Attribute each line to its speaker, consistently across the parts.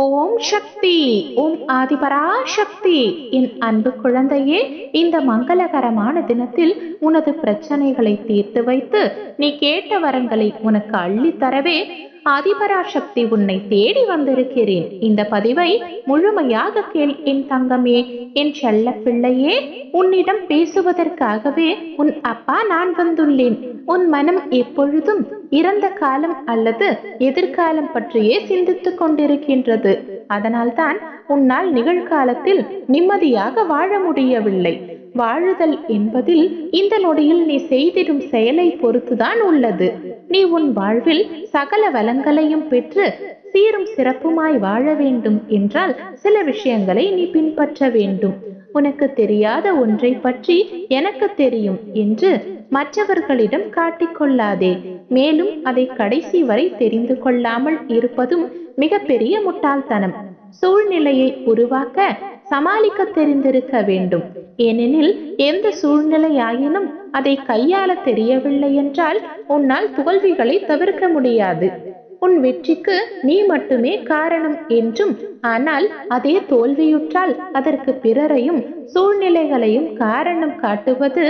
Speaker 1: ஓம் சக்தி ஓம் ஆதிபரா சக்தி என் அன்பு குழந்தையே இந்த மங்களகரமான தினத்தில் உனது பிரச்சனைகளை தீர்த்து வைத்து நீ கேட்ட வரங்களை உனக்கு அள்ளித்தரவே ஆதிபராசக்தி உன்னை தேடி வந்திருக்கிறேன். இந்த பதிவை முழுமையாக கேள் என் தங்கமே. என் செல்ல பிள்ளையே உன்னிடம் பேசுவதற்காகவே உன் அப்பா நான் வந்துள்ளேன். உன் மனம் எப்பொழுதும் இறந்த காலம் அல்லது எதிர்காலம் பற்றியே சிந்தித்துக் கொண்டிருக்கின்றது. அதனால்தான் உன்னால் நிகழ்காலத்தில் நிம்மதியாக வாழ முடியவில்லை. வாழுதல் என்பதில் இந்த நொடியில் நீ செய்திடும் செயலை பொறுத்துதான் உள்ளது. நீ உன் வாழ்வில் சகல வளங்களையும் பெற்று சீரும் சிறப்புமாய் வாழ வேண்டும் என்றால் சில விஷயங்களை நீ பின்பற்ற வேண்டும். உனக்கு தெரியாத ஒன்றை பற்றி எனக்கு தெரியும் என்று மற்றவர்களிடம் காட்டிக்கொள்ளாதே மேலும் அதை கடைசி வரை தெரிந்து கொள்ளாமல் இருப்பதும் மிகப்பெரிய முட்டாள்தனம். சூழ்நிலையை உருவாக்க சமாளிக்க தெரிந்திருக்க வேண்டும். ஏனெனில் எந்த சூழ்நிலையாயினும் அதை கையாள தெரியவில்லை என்றால் உன்னால் தோல்விகளை தவிர்க்க முடியாது. உன் வெற்றிக்கு நீ மட்டுமே காரணம் என்றும் ஆனால் அதே தோல்வியுற்றால் அதற்கு பிறரையும் சூழ்நிலைகளையும் காரணம் காட்டுவது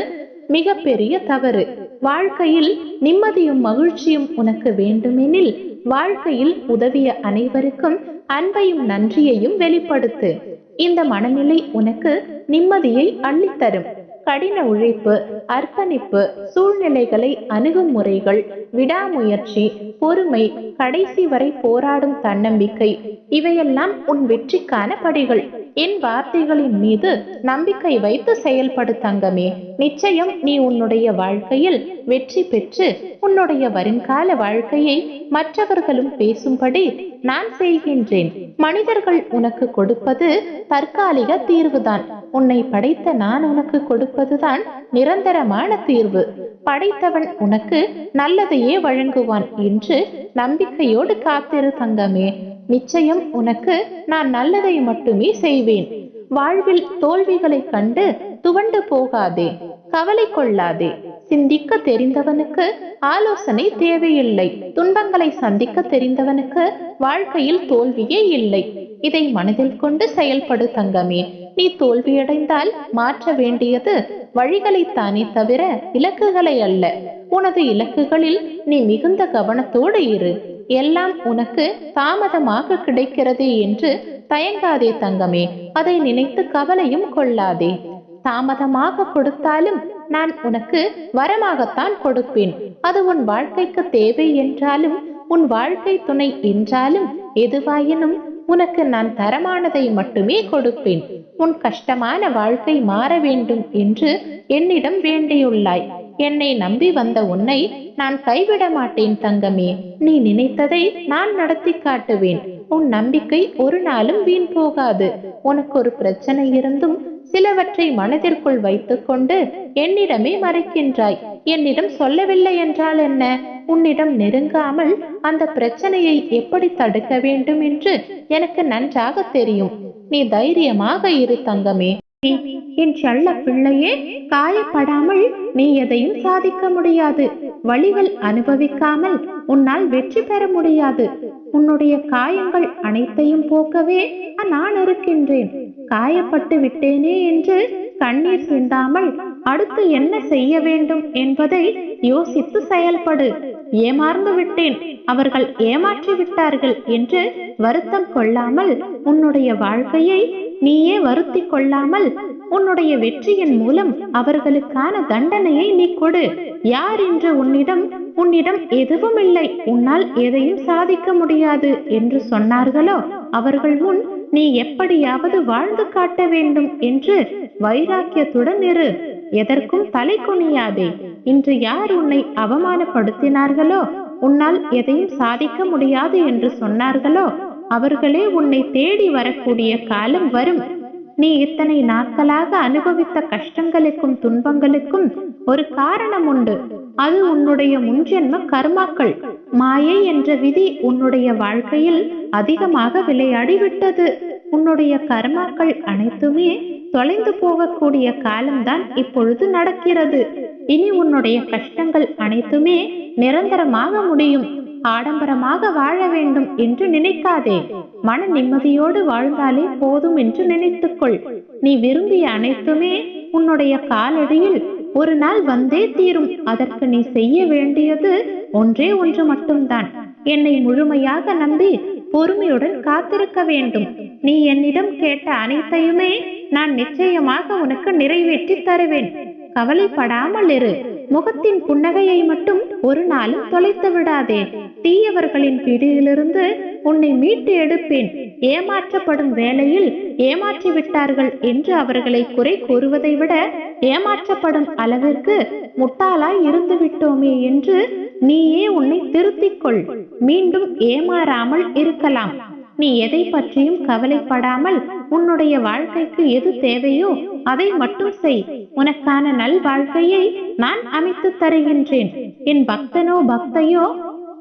Speaker 1: மிகப்பெரிய தவறு. வாழ்க்கையில் நிம்மதியும் மகிழ்ச்சியும் உனக்கு வேண்டுமெனில் வாழ்க்கையில் உதவிய அனைவருக்கும் அன்பையும் நன்றியையும் வெளிப்படுத்து. இந்த மனநிலை உனக்கு நிம்மதியை அள்ளித்தரும். கடின உழைப்பு அர்ப்பணிப்பு சூழ்நிலைகளை அணுகும் முறைகள் விடாமுயற்சி பொறுமை கடைசி வரை போராடும் தன்னம்பிக்கை இவையெல்லாம் உன் வெற்றிக்கான படிகள். என் வார்த்தைகளின் மீது நம்பிக்கை வைத்து செயல்படு தங்கமே. நிச்சயம் நீ உன்னுடைய வாழ்க்கையில் வெற்றி பெற்று உன்னுடைய வருங்கால வாழ்க்கையை மற்றவர்களும் பேசும்படி நான் செய்கின்றேன். மனிதர்கள் உனக்கு கொடுப்பது தற்காலிக தீர்வுதான். உன்னை படைத்த நான் உனக்கு கொடுப்பதுதான் நிரந்தரமான தீர்வு. படைத்தவன் உனக்கு நல்லதையே வழங்குவான் என்று நம்பிக்கையோடு காத்திரு தங்கமே. நிச்சயம் உனக்கு நான் நல்லதை மட்டுமே செய்வேன். வாழ்வில் தோல்விகளைக் கண்டு துவண்டு போகாதே. கவலை கொள்ளாதே. சிந்திக்க தெரிந்தவனுக்கு ஆலோசனை தேவையில்லை. துன்பங்களை சந்திக்க தெரிந்தவனுக்கு வாழ்க்கையில் தோல்வியே இல்லை. இதை மனதில் கொண்டு செயல்படு தங்கமே. நீ தோல்வியடைந்தால் மாற்ற வேண்டியது வழிகளைத்தானே தவிர இலக்குகளை அல்ல. உனது இலக்குகளில் நீ மிகுந்த கவனத்தோடு இரு. எல்லாம் உனக்கு தாமதமாக கிடைக்கிறது என்று தயங்காதே தங்கமே. அதை நினைத்து கவலையும் கொள்ளாதே. தாமதமாக கொடுத்தாலும் நான் உனக்கு வரமாகத்தான் கொடுப்பேன். அது உன் வாழ்க்கைக்கு தேவை என்றாலும் உன் வாழ்க்கை துணை என்றாலும் எதுவாயினும் உனக்கு நான் தரமானதை மட்டுமே கொடுப்பேன். உன் கஷ்டமான வாழ்க்கை மாற வேண்டும் என்று என்னிடம் வேண்டியுள்ளாய். என்னை நம்பி வந்த உன்னை நான் கைவிட மாட்டேன் தங்கமே. நீ நினைத்ததை நான் நடத்தி காட்டுவேன். உன் நம்பிக்கை ஒரு நாளும் வீண் போகாது. உனக்கு ஒரு பிரச்சனை இருந்தும் சிலவற்றை மனதிற்குள் வைத்துக்கொண்டு என்னிடமே மறைக்கின்றாய். என்னிடம் சொல்லவில்லை என்றால் என்ன? உன்னிடம் நெருங்காமல் அந்த பிரச்சனையை எப்படி தடுக்க வேண்டும் என்று எனக்கு நன்றாக தெரியும். நீ தைரியமாக இரு தங்கமே. என் செல்ல பிள்ளையே காயப்படாமல் நீ எதையும் சாதிக்க முடியாது. வழிகள் அனுபவிக்காமல் உன்னால் வெற்றி பெற முடியாது. உன்னுடைய காயங்கள் அனைத்தையும் போக்கவே நான் இருக்கின்றேன். காயப்பட்டு விட்டேனே என்று கண்ணீர் சிந்தாமல் அடுத்து என்ன செய்ய வேண்டும் என்பதை யோசித்து செயல்படு. ஏமாறந்து விட்டேன். அவர்கள் ஏமாற்றி விட்டார்கள் என்று வருத்தம் கொள்ளாமல் உன்னுடைய வாழ்க்கையை நீயே வருத்தி கொள்ளாமல் உன்னுடைய வெற்றியின் மூலம் அவர்களுக்கான தண்டனையை நீ கொடு. யார் என்று உன்னிடம் உன்னிடம் எதுவும் இல்லை. உன்னால் எதையும் சாதிக்க முடியாது என்று சொன்னார்களோ? அவர்கள் முன் நீ எப்படியாவது வாழ்ந்து காட்ட வேண்டும் என்று வைராக்கியத்துடன் இரு. எதற்கும் தலை குனியாதே. இன்று யார் உன்னை அவமானப்படுத்தினார்களோ உன்னால் எதையும் சாதிக்க முடியாது என்று சொன்னார்களோ அவர்களே உன்னை தேடி வரக்கூடிய காலம் வரும். நீ இத்தனை நாட்களாக அனுபவித்த கஷ்டங்களுக்கும் துன்பங்களுக்கும் ஒரு காரணம் உண்டு. அது உன்னுடைய முன்ஜென்ம கர்மாக்கள். மாயை என்ற விதி உன்னுடைய வாழ்க்கையில் அதிகமாக விளையாடி விட்டது உன்னுடைய கர்மாக்கள் அனைத்துமே தொலைந்து போகக்கூடிய காலம்தான் இப்பொழுது நடக்கிறது. இனி உன்னுடைய கஷ்டங்கள் அனைத்துமே நிரந்தரமாக முடியும். ஆடம்பரமாக வாழ வேண்டும் என்று நினைக்காதே. மன நிம்மதியோடு வாழ்ந்தாலே போதும் என்று நினைத்துக்கொள். நீ விரும்பிய அனைத்துமே உன்னுடைய காலடியில் ஒரு நாள் வந்தே தீரும். அதற்கு நீ செய்ய வேண்டியது ஒன்றே ஒன்று மட்டும்தான். என்னை முழுமையாக நம்பி பொறுமையுடன் காத்திருக்க வேண்டும். நீ என்னிடம் கேட்ட அனைத்தையுமே நான் நிச்சயமாக உனக்கு நிறைவேற்றி தருவேன். கவலைப்படாமல் இரு. முகத்தின் புன்னகையை மட்டும் ஒரு நாளும் தொலைத்து விடாதே. தீயவர்களின் பிடியிலிருந்து உன்னை மீட்டு எடுப்பேன். ஏமாற்றப்படும் வேளையில் ஏமாற்றி விட்டார்கள் என்று அவர்களை குறை கூறுவதை விட ஏமாற்றப்படும் அளவிற்கு முட்டாளாய் இருந்து விட்டோமே என்று நீயே உன்னை திருத்திக் கொள் மீண்டும் ஏமாறாமல் இருக்கலாம். நீ எதை பற்றியும் கவலைப்படாமல் உன்னுடைய வாழ்க்கைக்கு எது தேவையோ அதை மட்டும் செய். உனக்கான நல் வாழ்க்கையை நான் அமைத்து தருகின்றேன். என் பக்தனோ பக்தையோ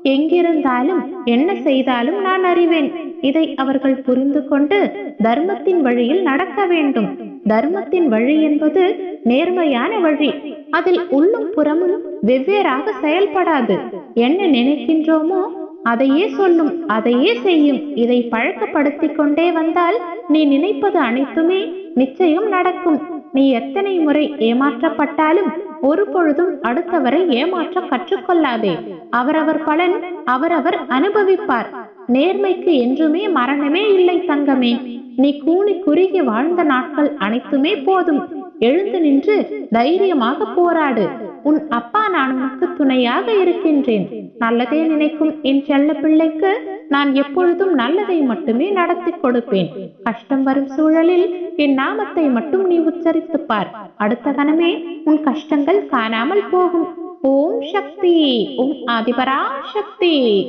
Speaker 1: எங்கிருந்தாலும் என்ன செய்தாலும் நான் அறிவேன். இதை அவர்கள் புரிந்து கொண்டு தர்மத்தின் வழியில் நடக்க வேண்டும். தர்மத்தின் வழி என்பது நேர்மையான வழி. அதில் உள்ளும் புறமும் வெவ்வேறாக செயல்படாது. என்ன நினைக்கின்றோமோ அதையே சொல்லும் அதையே செய்யும். இதை பழக்கப்படுத்திக் கொண்டே வந்தால் நீ நினைப்பது அனைத்துமே நிச்சயம் நடக்கும். நீ எத்தனை முறை ஏமாற்றப்பட்டாலும் ஒரு பொழுதும் அடுத்தவரை ஏமாற்ற கற்றுக்கொள்ளாதே. அவரவர் பலன் அவரவர் அனுபவிப்பார். நேர்மைக்கு என்றுமே மரணமே இல்லை தங்கமே. நீ கூனி குறுகி வாழ்ந்த நாட்கள் அனைத்துமே போதும். எழுந்து நின்று தைரியமாக போராடு. உன் அப்பா நான் உனக்கு துணையாக இருக்கின்றேன். நல்லதே நினைக்கும் என் செல்ல பிள்ளைக்கு நான் எப்பொழுதும் நல்லதை மட்டுமே நடத்தி கொடுப்பேன். கஷ்டம் வரும் சூழலில் என் நாமத்தை மட்டும் நீ உச்சரித்து பார். அடுத்த கணமே உன் கஷ்டங்கள் காணாமல் போகும். ஓம் சக்தி ஓம் ஆதிபரா சக்தி.